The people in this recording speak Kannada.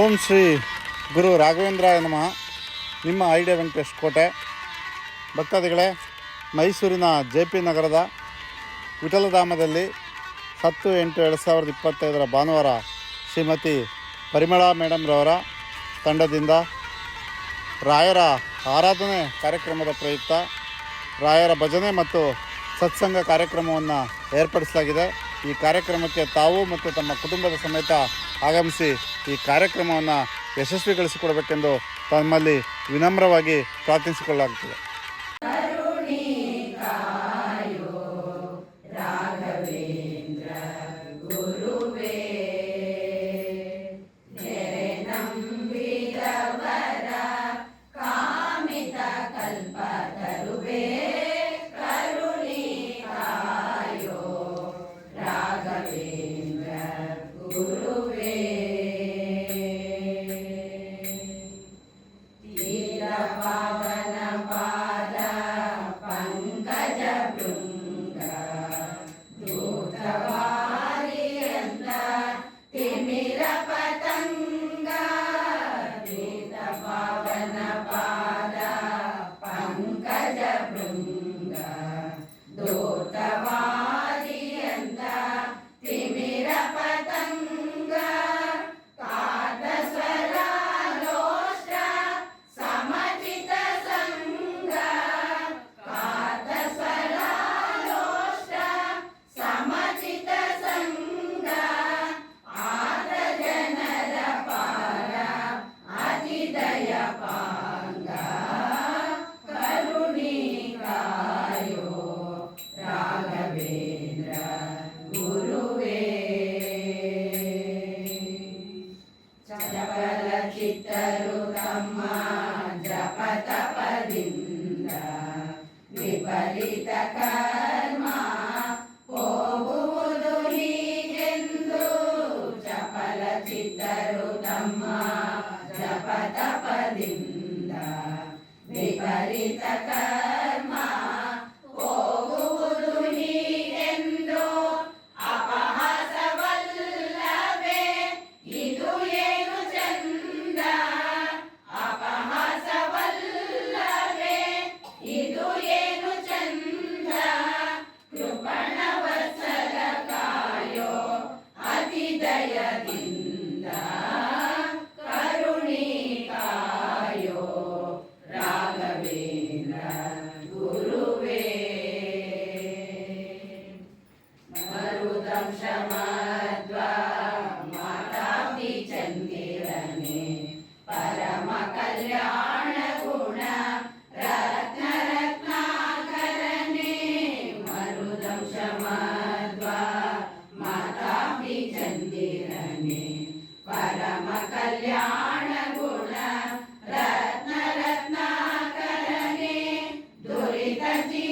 ಓಂ ಶ್ರೀ ಗುರು ರಾಘವೇಂದ್ರಾಯ ನಮಃ. ನಿಮ್ಮ ಐಡಿಯಾ ವೆಂಕಟೇಶ್ ಕೋಟೆ. ಭಕ್ತಾದಿಗಳೇ, ಮೈಸೂರಿನ ಜೆ ಪಿ ನಗರದ ವಿಠಲಧಾಮದಲ್ಲಿ ಹತ್ತು ಎಂಟು ಎರಡು ಸಾವಿರದ ಇಪ್ಪತ್ತೈದರ ಭಾನುವಾರ ಶ್ರೀಮತಿ ಪರಿಮಳಾ ಮೇಡಮ್ರವರ ತಂಡದಿಂದ ರಾಯರ ಆರಾಧನೆ ಕಾರ್ಯಕ್ರಮದ ಪ್ರಯುಕ್ತ ರಾಯರ ಭಜನೆ ಮತ್ತು ಸತ್ಸಂಗ ಕಾರ್ಯಕ್ರಮವನ್ನು ಏರ್ಪಡಿಸಲಾಗಿದೆ. ಈ ಕಾರ್ಯಕ್ರಮಕ್ಕೆ ತಾವು ಮತ್ತು ತಮ್ಮ ಕುಟುಂಬದ ಸಮೇತ ಆಗಮಿಸಿ ಈ ಕಾರ್ಯಕ್ರಮವನ್ನು ಯಶಸ್ವಿಗೊಳಿಸಿಕೊಡಬೇಕೆಂದು ತಮ್ಮಲ್ಲಿ ವಿನಮ್ರವಾಗಿ ಪ್ರಾರ್ಥಿಸಿಕೊಳ್ಳಲಾಗುತ್ತದೆ ಚಪಲ ಚಿತ್ತರು ತಮ್ಮ ಜಪ ತಪದಿಂದ ವಿಪರೀತ ಕರ್ಮ ಹೋಗುವುದು ಹೀಗೆಂದು ಚಪಲ ಚಿತ್ತರು ತಮ್ಮ ಜಪ ತಪದಿಂದ ವಿಪರೀತ ಕರ್ಮ and